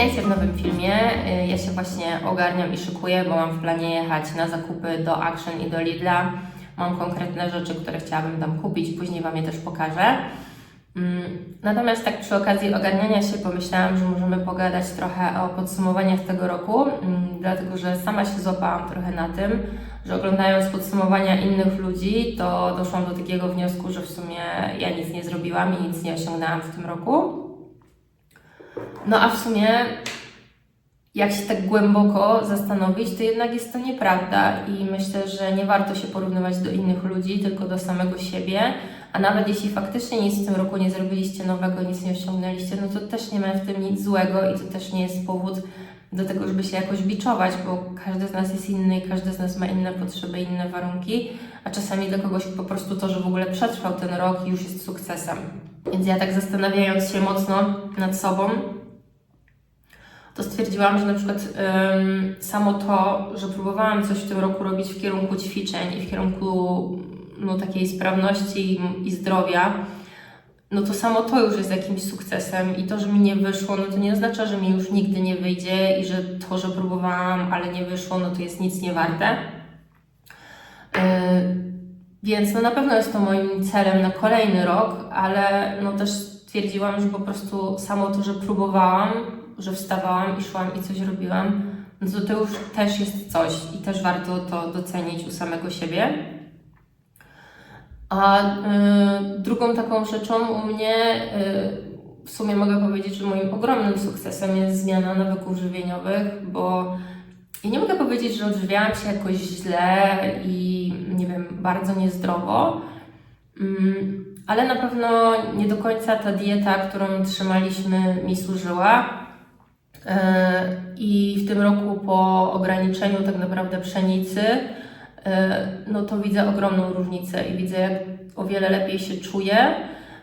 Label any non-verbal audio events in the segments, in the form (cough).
Witajcie w nowym filmie. Y, Ja się właśnie ogarniam i szykuję, bo mam w planie jechać na zakupy do Action i do Lidla. Mam konkretne rzeczy, które chciałabym tam kupić, później Wam je też pokażę. Mm, Natomiast tak przy okazji ogarniania się pomyślałam, że możemy pogadać trochę o podsumowaniach tego roku, mm, dlatego że sama się złapałam trochę na tym, że oglądając podsumowania innych ludzi, to doszłam do takiego wniosku, że w sumie ja nic nie zrobiłam i nic nie osiągnęłam w tym roku. No a w sumie, jak się tak głęboko zastanowić, to jednak jest to nieprawda i myślę, że nie warto się porównywać do innych ludzi, tylko do samego siebie. A nawet jeśli faktycznie nic w tym roku nie zrobiliście nowego, nic nie osiągnęliście, no to też nie ma w tym nic złego i to też nie jest powód do tego, żeby się jakoś biczować, bo każdy z nas jest inny i każdy z nas ma inne potrzeby, inne warunki, a czasami dla kogoś po prostu to, że w ogóle przetrwał ten rok już jest sukcesem. Więc ja tak zastanawiając się mocno nad sobą, to stwierdziłam, że na przykład samo to, że próbowałam coś w tym roku robić w kierunku ćwiczeń i w kierunku no, takiej sprawności i, i zdrowia, no to samo to już jest jakimś sukcesem i to, że mi nie wyszło, no to nie oznacza, że mi już nigdy nie wyjdzie i że to, że próbowałam, ale nie wyszło, no to jest nic nie warte. Yy, więc no na pewno jest to moim celem na kolejny rok, ale no też stwierdziłam, że po prostu samo to, że próbowałam, że wstawałam i szłam i coś robiłam, no to to już też jest coś i też warto to docenić u samego siebie. A y, drugą taką rzeczą u mnie, y, w sumie mogę powiedzieć, że moim ogromnym sukcesem jest zmiana nawyków żywieniowych, bo i nie mogę powiedzieć, że odżywiałam się jakoś źle i nie wiem, bardzo niezdrowo, mm, ale na pewno nie do końca ta dieta, którą trzymaliśmy, mi służyła. E, I w tym roku po ograniczeniu tak naprawdę pszenicy, e, no to widzę ogromną różnicę i widzę, jak o wiele lepiej się czuję.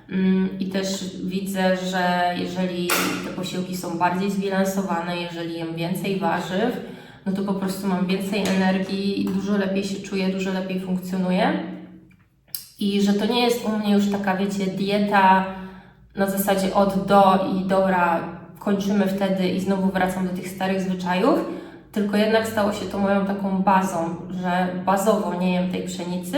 Mm, I też widzę, że jeżeli te posiłki są bardziej zbilansowane, jeżeli jem więcej warzyw, no to po prostu mam więcej energii, dużo lepiej się czuję, dużo lepiej funkcjonuję. I że to nie jest u mnie już taka, wiecie, dieta na zasadzie od do i dobra, kończymy wtedy i znowu wracam do tych starych zwyczajów, tylko jednak stało się to moją taką bazą, że bazowo nie jem tej pszenicy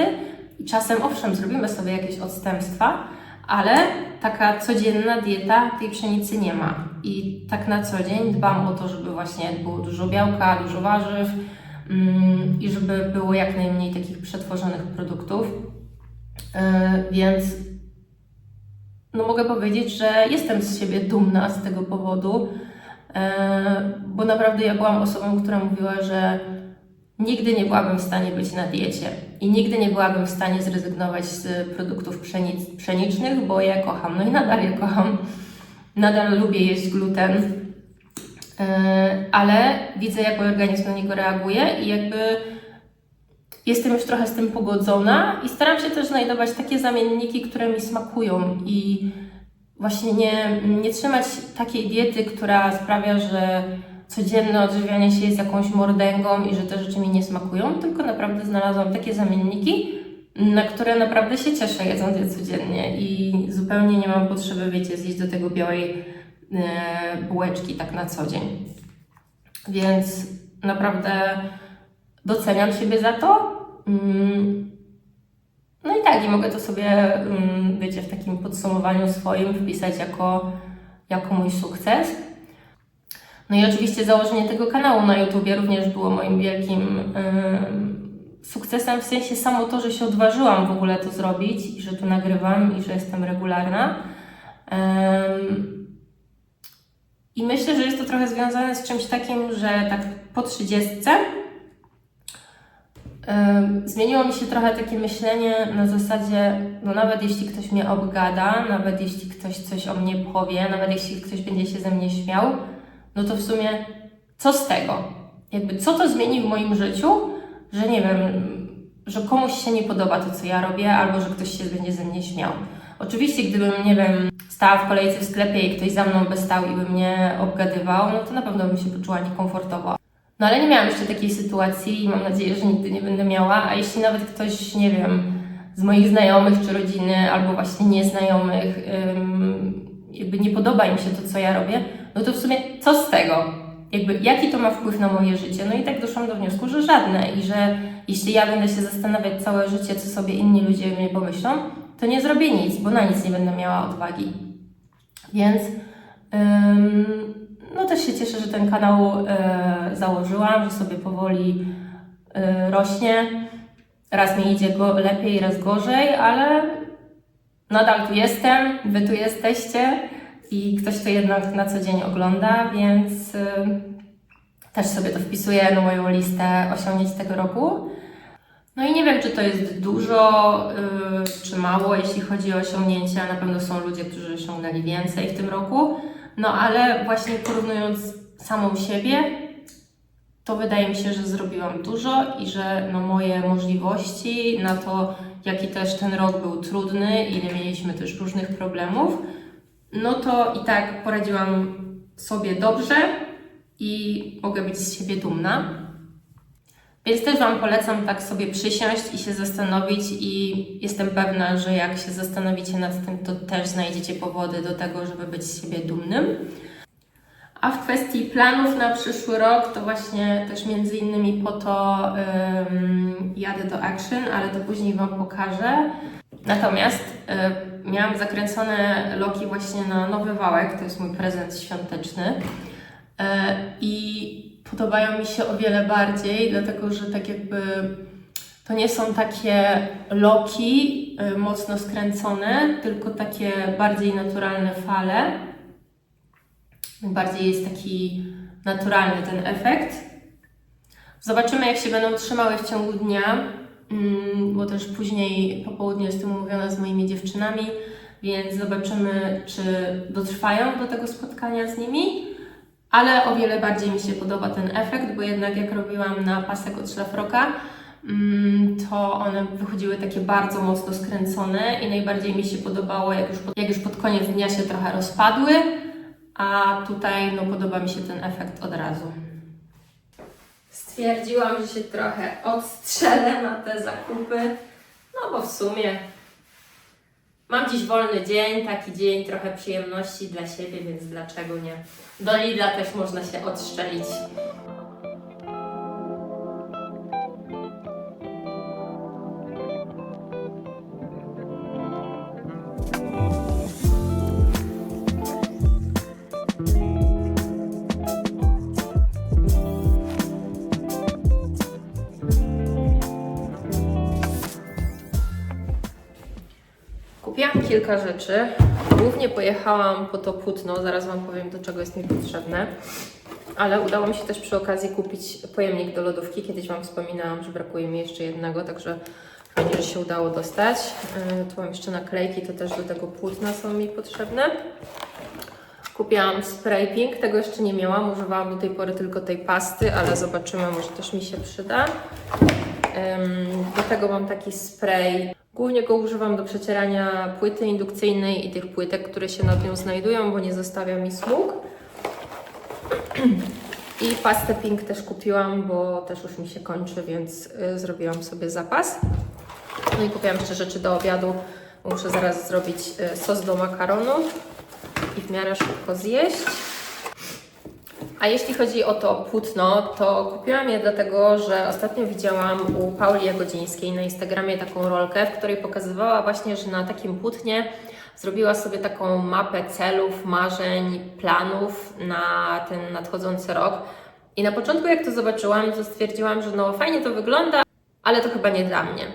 i czasem owszem, zrobimy sobie jakieś odstępstwa, ale taka codzienna dieta tej pszenicy nie ma. I tak na co dzień dbam o to, żeby właśnie było dużo białka, dużo warzyw mm, i żeby było jak najmniej takich przetworzonych produktów. Yy, więc no mogę powiedzieć, że jestem z siebie dumna z tego powodu, e, bo naprawdę ja byłam osobą, która mówiła, że nigdy nie byłabym w stanie być na diecie i nigdy nie byłabym w stanie zrezygnować z produktów pszenic, pszenicznych, bo ja kocham, no i nadal je kocham. Nadal lubię jeść gluten, e, ale widzę, jak mój organizm na niego reaguje i jakby jestem już trochę z tym pogodzona i staram się też znajdować takie zamienniki, które mi smakują i właśnie nie, nie trzymać takiej diety, która sprawia, że codzienne odżywianie się jest jakąś mordęgą i że te rzeczy mi nie smakują, tylko naprawdę znalazłam takie zamienniki, na które naprawdę się cieszę jedząc je codziennie i zupełnie nie mam potrzeby, wiecie, zjeść do tego białej e, bułeczki tak na co dzień. Więc naprawdę doceniam siebie za to. Mm. No i tak, i mogę to sobie, mm, wiecie, w takim podsumowaniu swoim wpisać jako, jako mój sukces. No i oczywiście założenie tego kanału na YouTubie również było moim wielkim sukcesem, w sensie samo to, że się odważyłam w ogóle to zrobić i że tu nagrywam i że jestem regularna. I myślę, że jest to trochę związane z czymś takim, że tak po trzydziestce Ym, Zmieniło mi się trochę takie myślenie na zasadzie, no nawet jeśli ktoś mnie obgada, nawet jeśli ktoś coś o mnie powie, nawet jeśli ktoś będzie się ze mnie śmiał, no to w sumie co z tego? Jakby co to zmieni w moim życiu, że nie wiem, że komuś się nie podoba to, co ja robię, albo że ktoś się będzie ze mnie śmiał. Oczywiście, gdybym, nie wiem, stała w kolejce w sklepie i ktoś za mną by stał i by mnie obgadywał, no to na pewno bym się poczuła niekomfortowo. No ale nie miałam jeszcze takiej sytuacji i mam nadzieję, że nigdy nie będę miała. A jeśli nawet ktoś, nie wiem, z moich znajomych czy rodziny, albo właśnie nieznajomych, jakby nie podoba im się to, co ja robię, no to w sumie co z tego? Jakby jaki to ma wpływ na moje życie? No i tak doszłam do wniosku, że żadne i że jeśli ja będę się zastanawiać całe życie, co sobie inni ludzie mnie pomyślą, to nie zrobię nic, bo na nic nie będę miała odwagi. Więc no też się cieszę, że ten kanał e, założyłam, że sobie powoli e, rośnie. Raz mi idzie go lepiej, raz gorzej, ale nadal tu jestem, wy tu jesteście i ktoś to jednak na co dzień ogląda, więc y, też sobie to wpisuję na moją listę osiągnięć tego roku. No i nie wiem, czy to jest dużo, czy mało, jeśli chodzi o osiągnięcia. Na pewno są ludzie, którzy osiągnęli więcej w tym roku. No ale właśnie porównując samą siebie, to wydaje mi się, że zrobiłam dużo i że no, moje możliwości na to, jaki też ten rok był trudny, ile mieliśmy też różnych problemów, no to i tak poradziłam sobie dobrze i mogę być z siebie dumna. Więc też Wam polecam tak sobie przysiąść i się zastanowić i jestem pewna, że jak się zastanowicie nad tym, to też znajdziecie powody do tego, żeby być z siebie dumnym. A w kwestii planów na przyszły rok, to właśnie też między innymi po to ym, jadę do Action, ale to później Wam pokażę. Natomiast y, miałam zakręcone loki właśnie na nowy wałek, to jest mój prezent świąteczny. Y, I podobają mi się o wiele bardziej, dlatego że tak jakby to nie są takie loki y, mocno skręcone, tylko takie bardziej naturalne fale. Bardziej jest taki naturalny ten efekt. Zobaczymy, jak się będą trzymały w ciągu dnia, mm, bo też później po południu jestem umówiona z moimi dziewczynami, więc zobaczymy, czy dotrwają do tego spotkania z nimi. Ale o wiele bardziej mi się podoba ten efekt, bo jednak jak robiłam na pasek od szlafroka, mm, to one wychodziły takie bardzo mocno skręcone i najbardziej mi się podobało, jak już pod, jak już pod koniec dnia się trochę rozpadły, a tutaj no, podoba mi się ten efekt od razu. Stwierdziłam, że się trochę odstrzelę na te zakupy, no bo w sumie mam dziś wolny dzień, taki dzień trochę przyjemności dla siebie, więc dlaczego nie? Do Lidla też można się odstrzelić. Kilka rzeczy. Głównie pojechałam po to płótno, zaraz Wam powiem do czego jest mi potrzebne. Ale udało mi się też przy okazji kupić pojemnik do lodówki. Kiedyś Wam wspominałam, że brakuje mi jeszcze jednego, także fajnie, że się udało dostać. Yy, Tu mam jeszcze naklejki, to też do tego płótna są mi potrzebne. Kupiłam spray pink, tego jeszcze nie miałam. Używałam do tej pory tylko tej pasty, ale zobaczymy, może też mi się przyda. Do tego mam taki spray. Głównie go używam do przecierania płyty indukcyjnej i tych płytek, które się nad nią znajdują, bo nie zostawia mi smug. (clears throat) I pastę pink też kupiłam, bo też już mi się kończy, więc y, zrobiłam sobie zapas. No i kupiłam jeszcze rzeczy do obiadu. Muszę zaraz zrobić y, sos do makaronu i w miarę szybko zjeść. A jeśli chodzi o to płótno, to kupiłam je dlatego, że ostatnio widziałam u Pauli Jagodzińskiej na Instagramie taką rolkę, w której pokazywała właśnie, że na takim płótnie zrobiła sobie taką mapę celów, marzeń, planów na ten nadchodzący rok. I na początku jak to zobaczyłam, to stwierdziłam, że no fajnie to wygląda, ale to chyba nie dla mnie.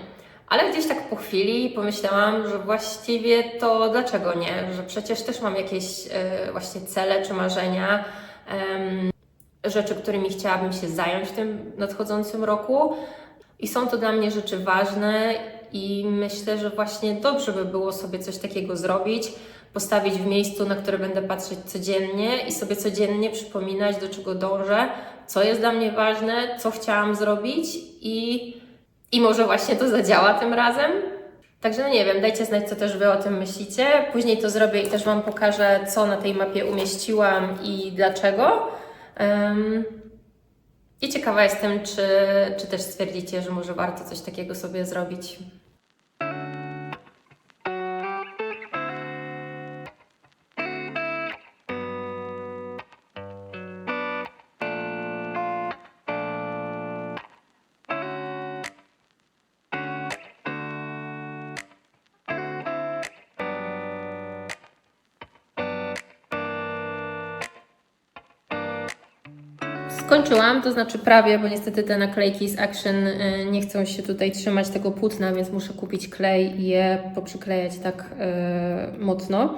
Ale gdzieś tak po chwili pomyślałam, że właściwie to dlaczego nie? Że przecież też mam jakieś e, właśnie cele czy marzenia, rzeczy, którymi chciałabym się zająć w tym nadchodzącym roku. I są to dla mnie rzeczy ważne i myślę, że właśnie dobrze by było sobie coś takiego zrobić, postawić w miejscu, na które będę patrzeć codziennie i sobie codziennie przypominać, do czego dążę, co jest dla mnie ważne, co chciałam zrobić i, i może właśnie to zadziała tym razem. Także no nie wiem, dajcie znać, co też Wy o tym myślicie. Później to zrobię i też Wam pokażę, co na tej mapie umieściłam i dlaczego. Em, I ciekawa jestem, czy, czy też stwierdzicie, że może warto coś takiego sobie zrobić. Skończyłam, to znaczy prawie, bo niestety te naklejki z Action y, nie chcą się tutaj trzymać tego płótna, więc muszę kupić klej i je poprzyklejać tak y, mocno.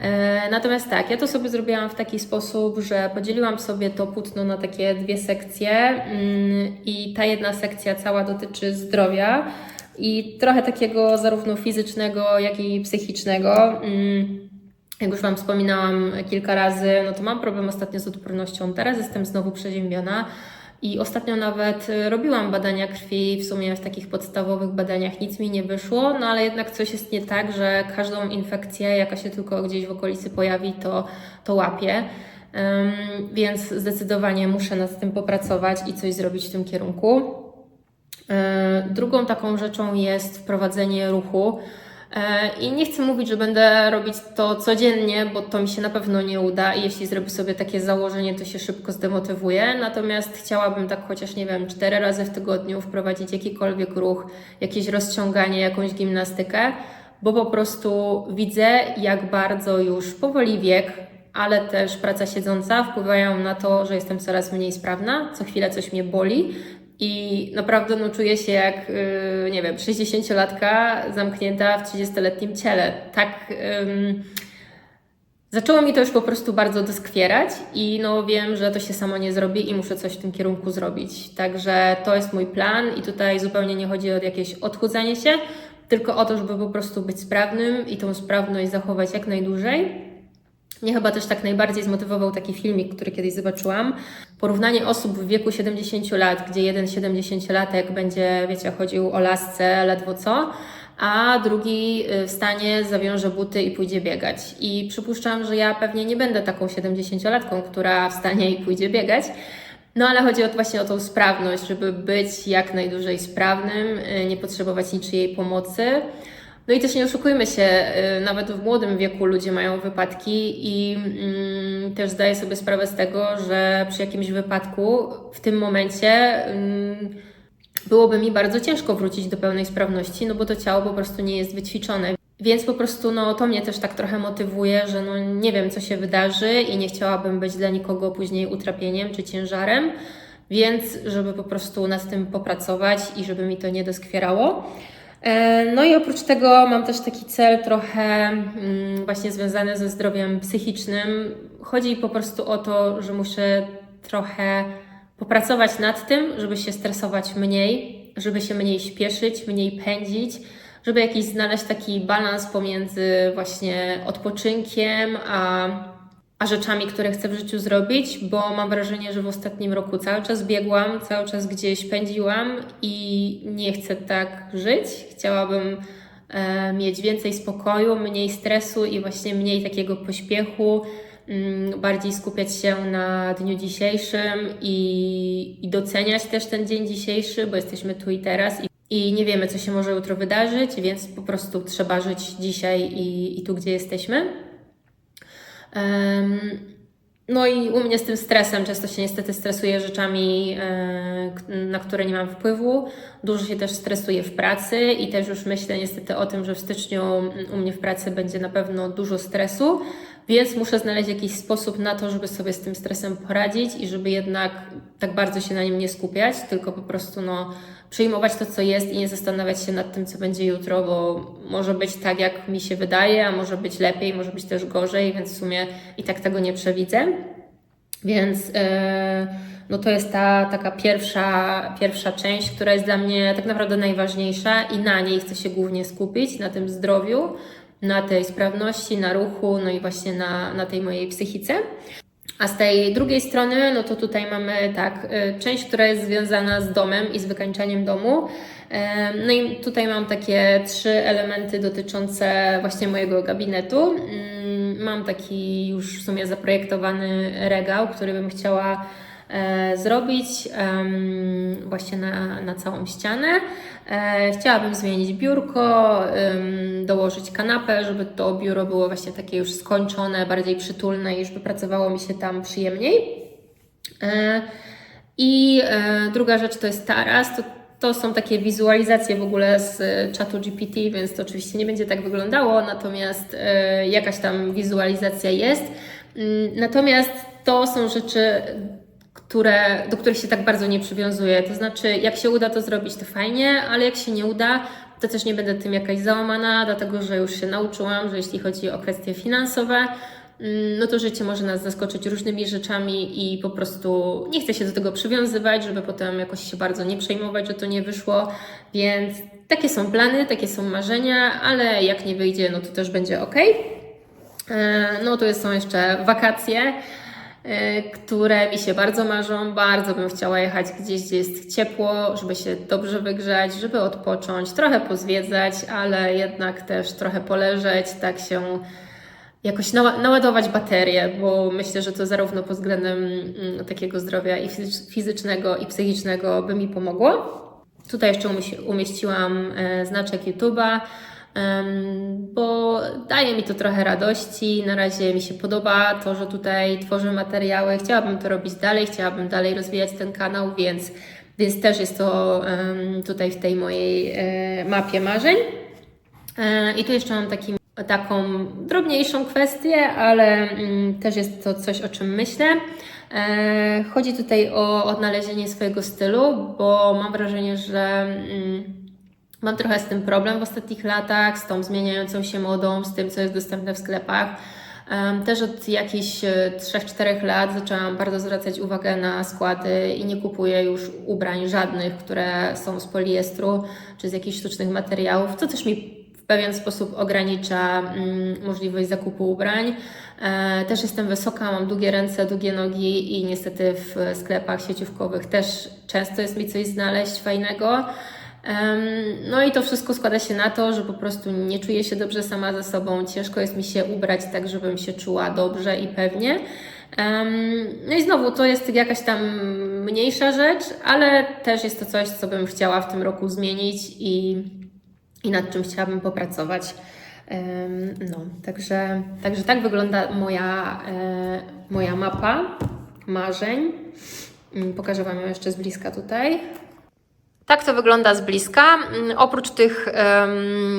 E, Natomiast tak, ja to sobie zrobiłam w taki sposób, że podzieliłam sobie to płótno na takie dwie sekcje mm, i ta jedna sekcja cała dotyczy zdrowia i trochę takiego zarówno fizycznego, jak i psychicznego. Jak już Wam wspominałam kilka razy, no to mam problem ostatnio z odpornością. Teraz jestem znowu przeziębiona. I ostatnio nawet y, robiłam badania krwi, w sumie w takich podstawowych badaniach nic mi nie wyszło, no ale jednak coś jest nie tak, że każdą infekcję, jaka się tylko gdzieś w okolicy pojawi, to, to łapię. Ym, więc zdecydowanie muszę nad tym popracować i coś zrobić w tym kierunku. E, Drugą taką rzeczą jest wprowadzenie ruchu. E, I nie chcę mówić, że będę robić to codziennie, bo to mi się na pewno nie uda i jeśli zrobię sobie takie założenie, to się szybko zdemotywuję. Natomiast chciałabym tak chociaż, nie wiem, cztery razy w tygodniu wprowadzić jakikolwiek ruch, jakieś rozciąganie, jakąś gimnastykę, bo po prostu widzę, jak bardzo już powoli wiek, ale też praca siedząca wpływają na to, że jestem coraz mniej sprawna, co chwilę coś mnie boli, i naprawdę no, czuję się jak, yy, nie wiem, 60-latka zamknięta w 30-letnim ciele. Tak. Zaczęło mi to już po prostu bardzo doskwierać i no wiem, że to się samo nie zrobi i muszę coś w tym kierunku zrobić. Także to jest mój plan i tutaj zupełnie nie chodzi o jakieś odchudzanie się, tylko o to, żeby po prostu być sprawnym i tą sprawność zachować jak najdłużej. Mnie chyba też tak najbardziej zmotywował taki filmik, który kiedyś zobaczyłam. Porównanie osób w wieku 70 lat, gdzie jeden 70-latek będzie, wiecie, chodził o lasce ledwo co, a drugi y, wstanie, zawiąże buty i pójdzie biegać. I przypuszczam, że ja pewnie nie będę taką 70-latką, która wstanie i pójdzie biegać. No ale chodzi o, właśnie o tą sprawność, żeby być jak najdłużej sprawnym, y, nie potrzebować niczyjej pomocy. No i też nie oszukujmy się, y, nawet w młodym wieku ludzie mają wypadki i mm, też zdaję sobie sprawę z tego, że przy jakimś wypadku w tym momencie mm, byłoby mi bardzo ciężko wrócić do pełnej sprawności, no bo to ciało po prostu nie jest wyćwiczone. Więc po prostu no, to mnie też tak trochę motywuje, że no, nie wiem, co się wydarzy i nie chciałabym być dla nikogo później utrapieniem czy ciężarem, więc żeby po prostu nad tym popracować i żeby mi to nie doskwierało. E, No i oprócz tego mam też taki cel trochę mm, właśnie związany ze zdrowiem psychicznym. Chodzi po prostu o to, że muszę trochę popracować nad tym, żeby się stresować mniej, żeby się mniej śpieszyć, mniej pędzić, żeby jakiś znaleźć taki balans pomiędzy właśnie odpoczynkiem a, a rzeczami, które chcę w życiu zrobić, bo mam wrażenie, że w ostatnim roku cały czas biegłam, cały czas gdzieś pędziłam i nie chcę tak żyć. Chciałabym e, mieć więcej spokoju, mniej stresu i właśnie mniej takiego pośpiechu, mm, bardziej skupiać się na dniu dzisiejszym i, i doceniać też ten dzień dzisiejszy, bo jesteśmy tu i teraz i, i nie wiemy, co się może jutro wydarzyć, więc po prostu trzeba żyć dzisiaj i, i tu, gdzie jesteśmy. No i u mnie z tym stresem często się niestety stresuję rzeczami, e, na które nie mam wpływu. Dużo się też stresuję w pracy i też już myślę niestety o tym, że w styczniu u mnie w pracy będzie na pewno dużo stresu, więc muszę znaleźć jakiś sposób na to, żeby sobie z tym stresem poradzić i żeby jednak tak bardzo się na nim nie skupiać, tylko po prostu no, przyjmować to, co jest i nie zastanawiać się nad tym, co będzie jutro, bo może być tak, jak mi się wydaje, a może być lepiej, może być też gorzej, więc w sumie i tak tego nie przewidzę. Więc e, no to jest ta taka pierwsza, pierwsza część, która jest dla mnie tak naprawdę najważniejsza i na niej chcę się głównie skupić, na tym zdrowiu, na tej sprawności, na ruchu, no i właśnie na, na tej mojej psychice. A z tej drugiej strony, no to tutaj mamy tak, y, część, która jest związana z domem i z wykańczaniem domu. No i tutaj mam takie trzy elementy dotyczące właśnie mojego gabinetu. Mm, Mam taki już w sumie zaprojektowany regał, który bym chciała zrobić em, właśnie na, na całą ścianę. E, Chciałabym zmienić biurko, dołożyć kanapę, żeby to biuro było właśnie takie już skończone, bardziej przytulne i żeby pracowało mi się tam przyjemniej. E, I e, druga rzecz to jest taras. To, to są takie wizualizacje w ogóle z e, czatu GPT, więc to oczywiście nie będzie tak wyglądało, natomiast e, jakaś tam wizualizacja jest. Mm, Natomiast to są rzeczy, które, do których się tak bardzo nie przywiązuję. To znaczy, jak się uda to zrobić, to fajnie, ale jak się nie uda, to też nie będę tym jakaś załamana, dlatego że już się nauczyłam, że jeśli chodzi o kwestie finansowe, mm, no to życie może nas zaskoczyć różnymi rzeczami i po prostu nie chcę się do tego przywiązywać, żeby potem jakoś się bardzo nie przejmować, że to nie wyszło. Więc takie są plany, takie są marzenia, ale jak nie wyjdzie, no to też będzie ok. No to są jeszcze wakacje, e, które mi się bardzo marzą. Bardzo bym chciała jechać gdzieś, gdzie jest ciepło, żeby się dobrze wygrzać, żeby odpocząć, trochę pozwiedzać, ale jednak też trochę poleżeć, tak się jakoś nała- naładować baterię, bo myślę, że to zarówno pod względem mm, takiego zdrowia i fizy- fizycznego, i psychicznego by mi pomogło. Tutaj jeszcze umieści- umieściłam e, znaczek YouTube'a, bo daje mi to trochę radości. Na razie mi się podoba to, że tutaj tworzę materiały. Chciałabym to robić dalej, chciałabym dalej rozwijać ten kanał, więc, więc też jest to tutaj w tej mojej e, mapie marzeń. E, I tu jeszcze mam taki, taką drobniejszą kwestię, ale mm, też jest to coś, o czym myślę. E, chodzi tutaj o odnalezienie swojego stylu, bo mam wrażenie, że mm, mam trochę z tym problem w ostatnich latach, z tą zmieniającą się modą, z tym, co jest dostępne w sklepach. Też od jakichś e, 3-4 lat zaczęłam bardzo zwracać uwagę na składy i nie kupuję już ubrań żadnych, które są z poliestru czy z jakichś sztucznych materiałów, co też mi w pewien sposób ogranicza mm, możliwość zakupu ubrań. E, też jestem wysoka, mam długie ręce, długie nogi i niestety w sklepach sieciówkowych też często jest mi coś znaleźć fajnego. No i to wszystko składa się na to, że po prostu nie czuję się dobrze sama ze sobą. Ciężko jest mi się ubrać tak, żebym się czuła dobrze i pewnie. No i znowu to jest jakaś tam mniejsza rzecz, ale też jest to coś, co bym chciała w tym roku zmienić i, i nad czym chciałabym popracować. No, także, także tak wygląda moja, e, moja mapa marzeń. Mm, Pokażę Wam ją jeszcze z bliska tutaj. Tak to wygląda z bliska. Mm, Oprócz tych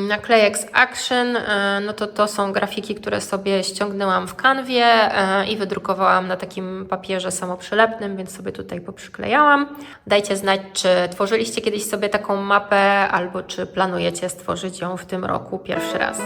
naklejek z Action, e, no to to są grafiki, które sobie ściągnęłam w kanwie e, i wydrukowałam na takim papierze samoprzylepnym, więc sobie tutaj poprzyklejałam. Dajcie znać, czy tworzyliście kiedyś sobie taką mapę, albo czy planujecie stworzyć ją w tym roku pierwszy raz.